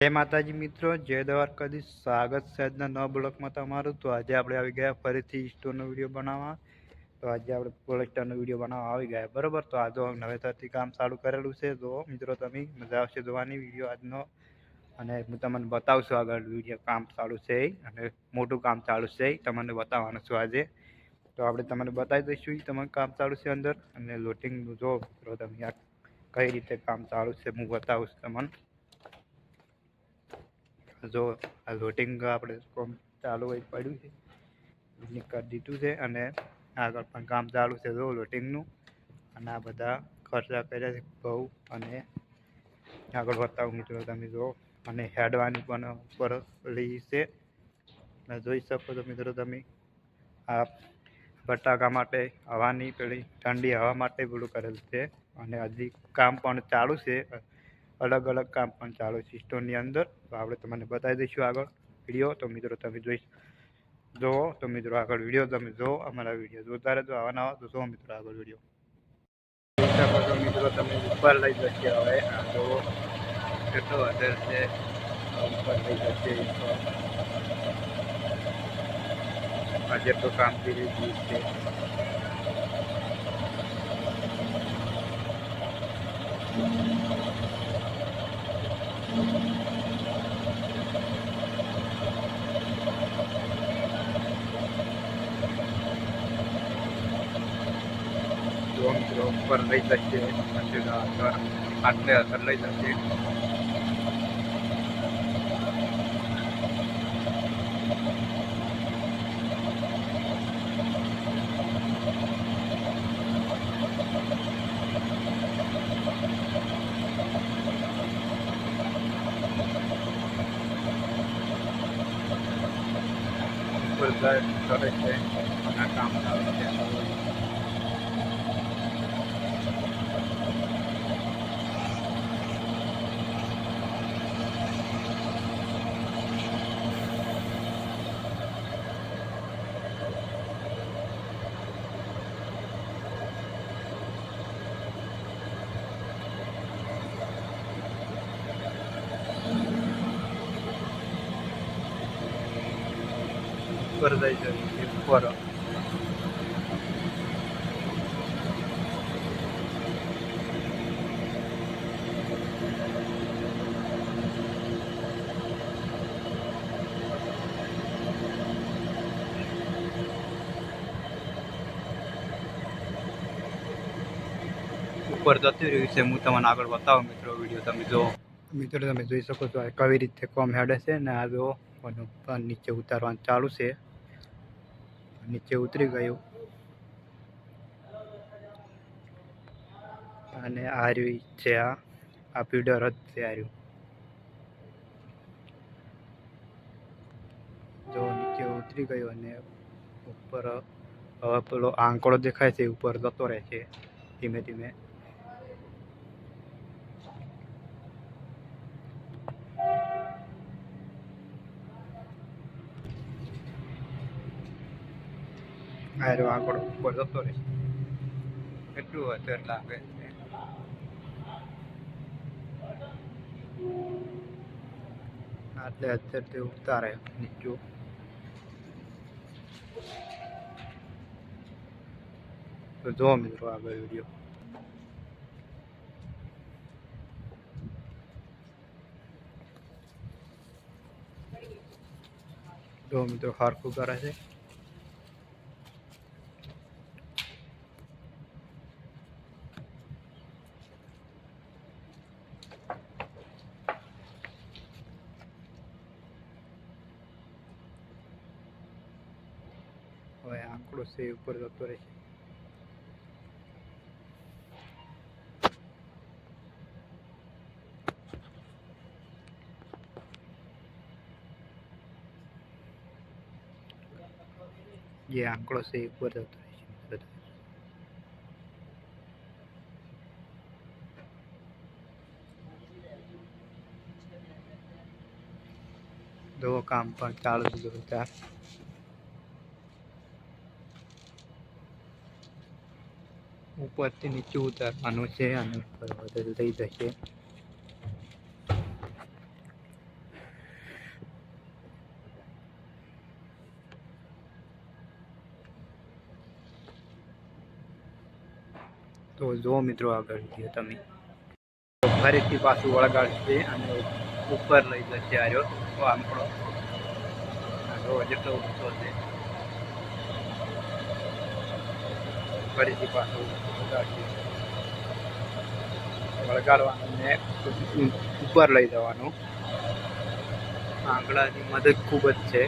જય માતાજી મિત્રો, જય દ્વારકાધીશ. સ્વાગત છે આજના નવા બ્લોકમાં તમારું. તો આજે આપણે આવી ગયા ફરીથી સ્ટોરનો વીડિયો બનાવવા. તો આજે આપણે પ્રોડક્ટનો વીડિયો બનાવવા આવી ગયા, બરાબર? તો આજે નવેતરથી કામ ચાલુ કરેલું છે તો મિત્રો તમે, મજા આવશે જોવાની વીડિયો આજનો. અને હું તમને બતાવશું આગળ વીડિયો કામ ચાલુ છે અને મોટું કામ ચાલુ છે તમને બતાવવાનું છું આજે. તો આપણે તમને બતાવી દઈશું તમારું કામ ચાલુ છે અંદર. અને લોટિંગનું જો મિત્રો તમે આ કઈ રીતે કામ ચાલુ છે હું બતાવું છું તમને. જો આ લોટિંગ આપણે કોમ ચાલુ હોય પડ્યું છે કરી દીધું છે અને આગળ પણ કામ ચાલુ છે જો લોટિંગનું. અને આ બધા ખર્ચા કર્યા છે બહુ અને આગળ વધતા મિત્રો તમે જો અને હેડવાની પણ ઉપર લઈ છે. અને જોઈ શકો છો મિત્રો તમે આ બટાકા માટે હવાની પેલી ઠંડી હવા માટે પેલું કરેલ છે અને હજી કામ પણ ચાલુ છે. અલગ અલગ કામ પણ ચાલુ છે સ્ટોરની અંદર. તો આપણે તમને બતાવી દઈશું આગળ વીડિયો. તો મિત્રો, તમે જોઈ જુઓ. તો મિત્રો, આગળ વીડિયો તમે જુઓ. અમારા વીડિયો જોતા રહેજો. આવા નવા તો જુઓ મિત્રો, આગળ વીડિયો. તો મિત્રો, તમે ઉપર લઈ જશે હવે. આ જુઓ. કેટલો વધારે છે. આ ઉપર લઈ જશે. આ જેટલું કામ કરી રહ્યું છે જો મિત્રો ઉપર લઈ શકીએ પછી આટલે અંદર લઈ શકીએ બધા કરે છે, અને કામ આવે છે. ઉપર જાય છે ઉપર. ઉપર જતી રહ્યું છે, હું તમને આગળ બતાવું મિત્રો વીડિયો તમે જો મિત્રો, તમે જોઈ શકો છો કઈ રીતે કોમ હેડે છે ને આ જો નીચે ઉતારવાનું ચાલુ છે. નીચે ઉતરી ગયું. અને આ રહ્યું છે આ. આ પીડર જ છે આ રહ્યું જો નીચે ઉતરી ગયું અને ઉપર, હવે પેલો આંકડો દેખાય છે, ઉપર જતો રહે છે, ધીમે ધીમે. આરો આગળ ઉપર જતો એટલું કેટલું અત્યારે લાગે આટલે અત્યારે તે ઉતારે નીચું તો જો મિત્રો આગળ વીડિયો જો મિત્રો હરખું કરે છે હવે છે ઉપર જતો રહે છે જે આંકડો છે ઉપર જતો રહે છે બધો. કામ પણ ચાલુ છે જોરદાર ઉપરથી નીચે ઉતારવાનું છે અને ઉપર બદલ થઈ જશે. તો જો મિત્રો આગળ જુઓ તમે. ફરીથી પાછું વળગાડશે અને ઉપર લઈ જશે આર્યો. તો આંકડો જેટલો ઊંચો છે. ફરીથી પાછું વળગાડવાનું ને ઉપર લઈ જવાનું. આંગળાની મદદ ખૂબ જ છે.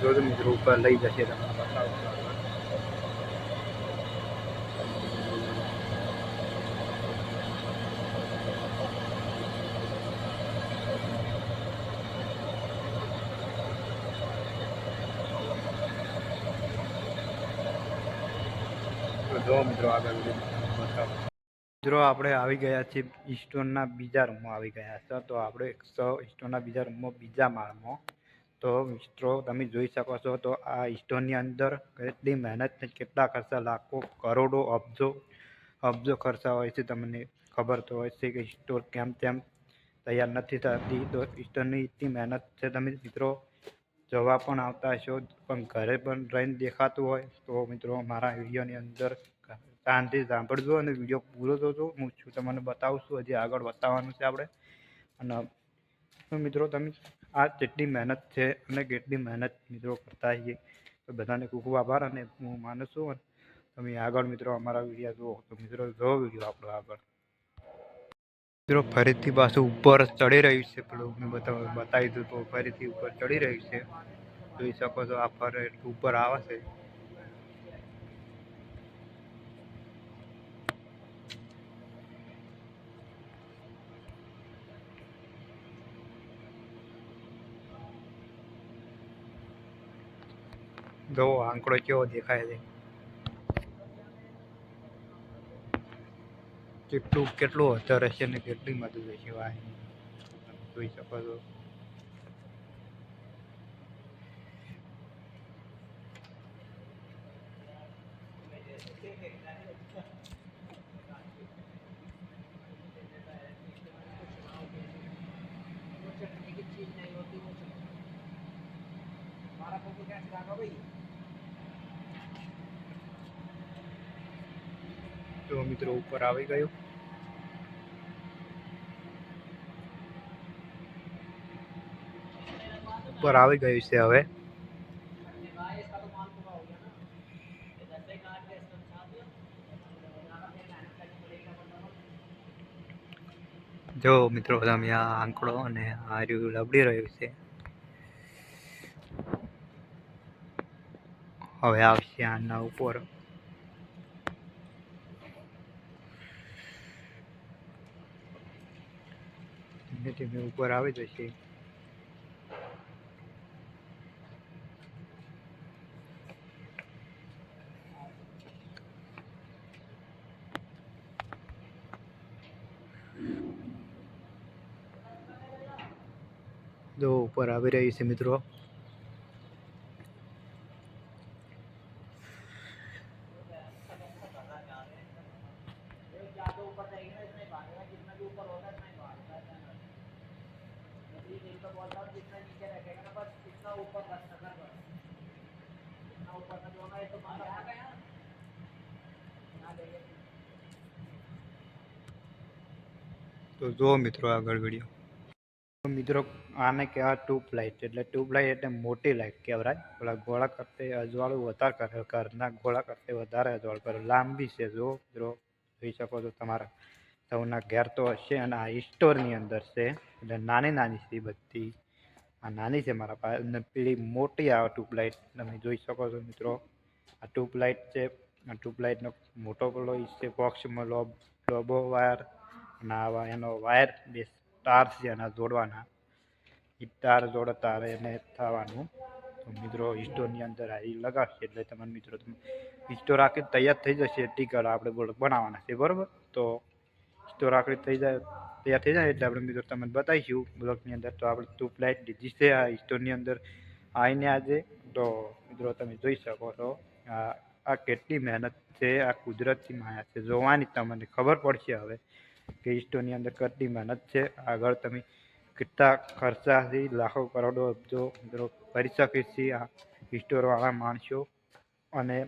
જો મિત્રો ઉપર લઈ જશે તમને બતાવું. મિત્રો આપણે આવી ગયા છીએ ઈસ્ટોનના બીજા રૂમમાં. આવી ગયા છે તો આપણે એકસો ઈસ્ટોનના બીજા રૂમમાં, બીજા માળમાં. તો મિત્રો, તમે જોઈ શકો છો તો આ સ્ટોનની અંદર કેટલી મહેનત કેટલા ખર્ચા, લાખો, કરોડો અબજો અબજો ખર્ચા હોય છે તમને ખબર તો હોય છે કે સ્ટોર કેમ તેમ તૈયાર નથી થતી. તો સ્ટોનની એટલી મહેનત છે તમે મિત્રો, જવા પણ આવતા હશો, પણ ઘરે પણ રહીને દેખાતું હોય તો મિત્રો, મારા વિડીયોની અંદર શાંતિ સાંભળજો અને વીડિયો પૂરો જોજો. હું છું તમને બતાવું છું હજી આગળ બતાવવાનું છે આપણે. અને મિત્રો તમે આ જેટલી મહેનત છે અને કેટલી મહેનત મિત્રો કરતા હોઈએ, તો બધાને ખૂબ ખૂબ આભાર અને હું માનું છું. અને તમે આગળ મિત્રો અમારા વીડિયો જુઓ, તો મિત્રો જો વીડિયો આપણો આગળ. મિત્રો ફરીથી પાછું ઉપર ચડી રહ્યું છે, પેલું મેં બતાવ બતાવી દીધું તો ફરીથી ઉપર ચડી રહ્યું છે. જોઈ શકો છો આ ફરે ઉપર આવે છે. જો આંકડો કેવો દેખાય છે? કેટલું કેટલું અધર હશે ને કેટલી મદદ હશે જોઈ શકો છો. તો મિત્રો ઉપર આવી ગયું. ઉપર આવી ગયું છે હવે. જો મિત્રો તમે આ આંકડો અને આ રહ્યું લબડી રહ્યું છે. હવે આવશે આના ઉપર. ધીમે ધીમે ઉપર આવી જશે જો ઉપર આવી રહી છે મિત્રો. તો જુઓ મિત્રો આગળ વીડિયો તો મિત્રો આને કહેવાય ટ્યુબ લાઇટ એટલે ટ્યુબ લાઇટ એટલે મોટી લાઇટ કહેવાય. પેલા ગોળા કરતે અજવાળું વધારે કરે. ઘરના ગોળા કરતે વધારે અજવાળ કરે. લાંબી છે જો મિત્રો. જોઈ શકો છો તમારા. સૌના ઘેર તો હશે અને આ સ્ટોરની અંદર છે. એટલે નાની નાની છે બધી. આ નાની છે મારા પાસે અને પેલી મોટી આવે ટ્યુબલાઇટ, તમે જોઈ શકો છો મિત્રો. આ ટ્યુબલાઇટ છે, આ ટ્યુબલાઇટનો મોટો પેલો છે, બોક્સમાં લોબ, લોબો વાયર અને આવા એનો વાયર બે તાર છે એના જોડવાના. એ તાર જોડતા એને થવાનું. મિત્રો ઇસ્ટોરની અંદર આ લગાવશે એટલે તમારા મિત્રો, તમે ઇસ્ટો આખી તૈયાર થઈ જશે ટીકર આપણે બોલ બનાવવાના છે, બરાબર? તો ઇસ્ટો રાખડી થઈ જાય તૈયાર થઈ જાય એટલે આપણે મિત્રો તમને બતાવીશું બ્લોગની અંદર. તો આપણે ટ્યુબલાઇટ લીધી છે આ સ્ટોરની અંદર આવીને આજે. તો મિત્રો તમે જોઈ શકો છો, આ કેટલી મહેનત છે, આ કુદરતની માયા છે. જોવાની તમને ખબર પડશે હવે કે સ્ટોરની અંદર કેટલી મહેનત છે. આગળ તમે કેટલા ખર્ચાથી લાખો કરોડો અબજો મિત્રો કરી શકે છે આ સ્ટોરવાળા માણસો. અને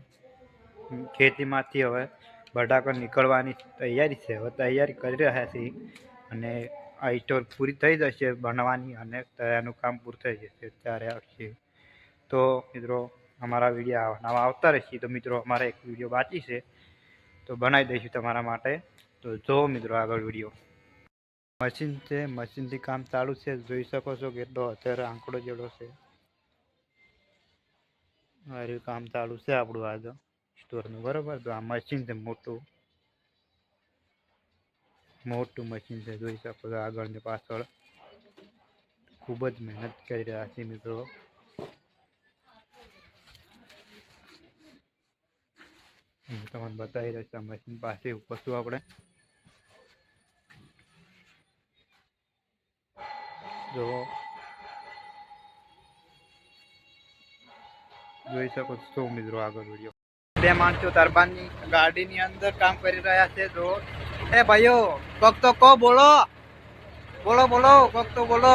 ખેતીમાંથી હવે બટાકા નીકળવાની તૈયારી છે. હવે તૈયારી કરી રહ્યા છે અને આ સ્ટોર પૂરી થઈ જશે બનવાની અને તૈયારનું કામ પૂરું થઈ જશે ત્યારે આવશે. તો મિત્રો, અમારા વીડિયો નવા આવતા રહેશે. તો મિત્રો, અમારે એક વીડિયો બાકી છે. તો બનાવી દઈશું તમારા માટે. તો જો મિત્રો આગળ વીડિયો. મશીન છે, મશીનથી કામ ચાલુ છે. જોઈ શકો છો કેટલો અત્યારે આંકડો જેટલો છે. કામ ચાલુ છે આપણું આજે સ્ટોરનું બરાબર? તો આ મશીન છે મોટું. મોટું મશીન છે, જોઈ શકો છો આગળ ને પાછળ. ખૂબ જ મહેનત કરી રહ્યા છે મિત્રો. હું તમને બતાવી રહ્યો છું મશીન પાસે ઉપસું આપણે. જો. જોઈ શકો છો મિત્રો આગળ વીડિયો બે માણસો તરબાની ગાડીની અંદર કામ કરી રહ્યા છે, જો. એ ભાઈઓ, કોક તો કો બોલો. બોલો બોલો, કોક તો બોલો.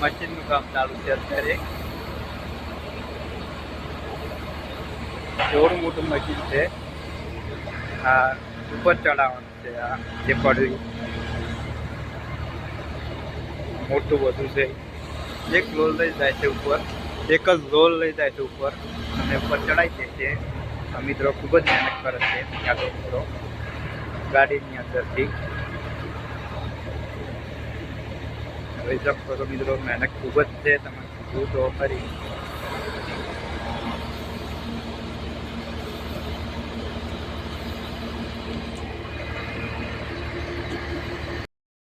મશીનનું કામ ચાલુ છે અત્યારે. જોડું મોટું મશીન છે. આ ઉપર ચડાવવાનું છે, આ જે પડ્યું મોટું બધું છે. એક રોલ લઈ જાય છે ઉપર. એક જ રોલ લઈ જાય છે ઉપર. અને ઉપર ચડાઈ જાય છે. આ મિત્રો ખૂબ જ મહેનત કરે છે. ત્યાં મિત્રો ગાડીની અંદરથી. હવે શકશો તો મિત્રો. મહેનત ખૂબ જ છે. તમે જુઓ તો ખરી.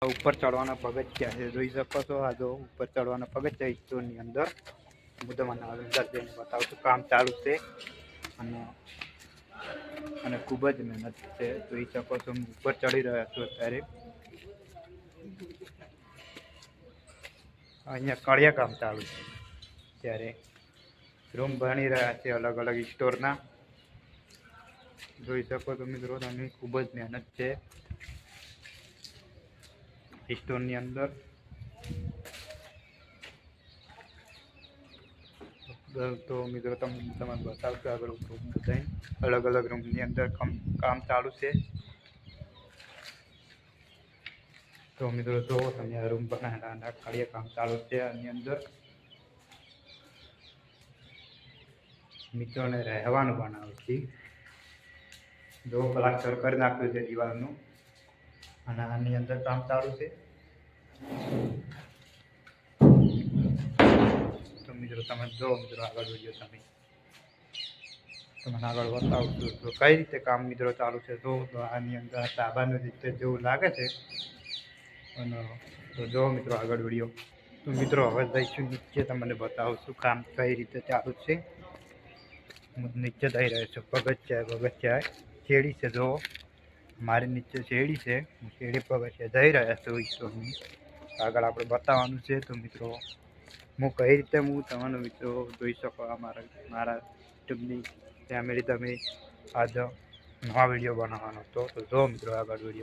ઉપર ચડવાના પગથિયા છે. જોઈ શકો છો, આ જો ઉપર ચડવાના પગથિયા સ્ટોરની અંદર. હું તમને અંદર જઈને બતાવું છું, કામ ચાલુ છે. અને અને ખૂબ જ મહેનત છે. જોઈ શકો છો, હું ઉપર ચડી રહ્યા છું અત્યારે. અહીંયા કળિયા કામ ચાલુ છે. ત્યારે રૂમ ભણી રહ્યા છે અલગ અલગ સ્ટોરના જોઈ શકો છો મિત્રો તમે ખૂબ જ મહેનત છે. સ્ટોરની અંદર. તો મિત્રો તમે તમને બતાવશો આગળ રૂમ બતાવીને અલગ અલગ રૂમની અંદર કામ ચાલુ છે. તો મિત્રો જો તમે આ રૂમ પર નાના નાના ખાલી કામ ચાલુ છે આની અંદર. મિત્રોને રહેવાનું બનાવું છે. જો સર કરી નાખ્યું છે દિવાલનું. અને આની અંદર કામ ચાલુ છે. તો મિત્રો તમે જો મિત્રો આગળ વીડિયો તમે. તમને આગળ બતાવું છું તો કઈ રીતે કામ મિત્રો ચાલુ છે જો તો આની અંદર તાબાનું રીતે જેવું લાગે છે. અને તો જો મિત્રો આગળ વીડિયો. તો મિત્રો હવે જઈશું નીચે તમને બતાવું છું કામ કઈ રીતે ચાલુ છે. નીચે જઈ રહ્યો છું. પગથિયા પગથિયા શેડી છે જો. મારી નીચે શેરડી છે. હું શેરડી પગથિયા જઈ રહ્યા છું ઈશ્વરની. આગળ આપણે બતાવવાનું છે તો મિત્રો, હું કઈ રીતે હું તમારો મિત્રો જોઈ શકો મારા મારા યુટ્યુબની ફેમિલી તમે આજ નવા વીડિયો બનાવવાનો હતો. તો જો મિત્રો આગળ વીડિયો